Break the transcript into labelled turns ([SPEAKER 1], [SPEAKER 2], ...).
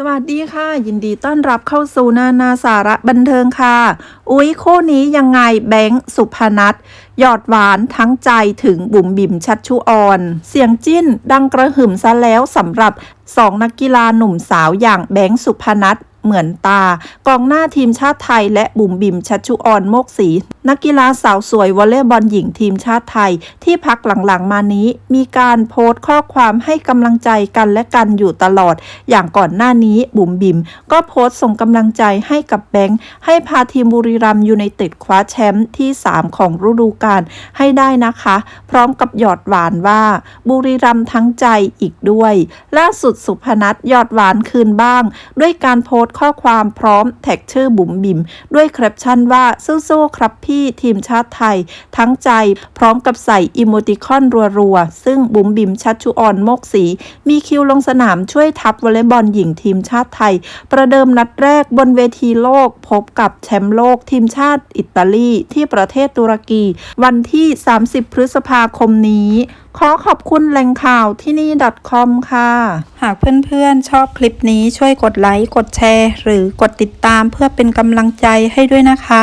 [SPEAKER 1] สวัสดีค่ะ ยินดีต้อนรับเข้าสู่นานาสาระบันเทิงค่ะ อุ๊ย คู่นี้ยังไงแบงค์สุพนัทหยอดหวานทั้งใจถึงบุ๋มบิ่มชัดชุออน เสียงจิ้นดังกระหึ่มซะแล้วสำหรับสองนักกีฬาหนุ่มสาวอย่างแบงค์สุพนัท เหมือนตากองหน้าทีมชาติไทย และบุ๋มบิมชัชชุออนโมกศรีนักกีฬาสาวสวยวอลเลย์บอลหญิงทีมชาติไทย ที่พักหลังๆมานี้ มีการโพสต์ข้อความให้กำลังใจกันและกันอยู่ตลอด อย่างก่อนหน้านี้บุ๋มบิม ก็โพสต์ส่งกำลังใจให้กับแบงค์ให้พาทีมบุรีรัมย์ยูไนเต็ดคว้าแชมป์ที่ 3 ของฤดูกาลให้ได้นะคะ พร้อมกับหยอดหวานว่าบุรีรัมย์ทั้งใจอีกด้วย ล่าสุดสุพนัทหยอดหวานคืนบ้าง ด้วยการโพสต์ข้อความพร้อมแท็กชื่อบุ๋มบิ๋มด้วยแคปชั่นว่าสู้ๆครับพี่ทีมชาติไทย ทั้งใจพร้อมกับใส่อิโมติคอนรัวๆ ซึ่งบุ๋มบิ๋มชัชชุออนโมกศรีมีคิวลงสนามช่วยทัพวอลเลย์บอลหญิงทีมชาติไทย ประเดิมนัดแรกบนเวทีโลก พบกับแชมป์โลกทีมชาติอิตาลี ที่ประเทศตุรกี วันที่ 30 พฤษภาคมนี้ขอขอบคุณแหล่งข่าวที่นี่ .com ค่ะ หากเพื่อนๆ ชอบคลิปนี้ช่วยกดไลค์ กดแชร์ หรือกดติดตามเพื่อเป็นกำลังใจให้ด้วยนะคะ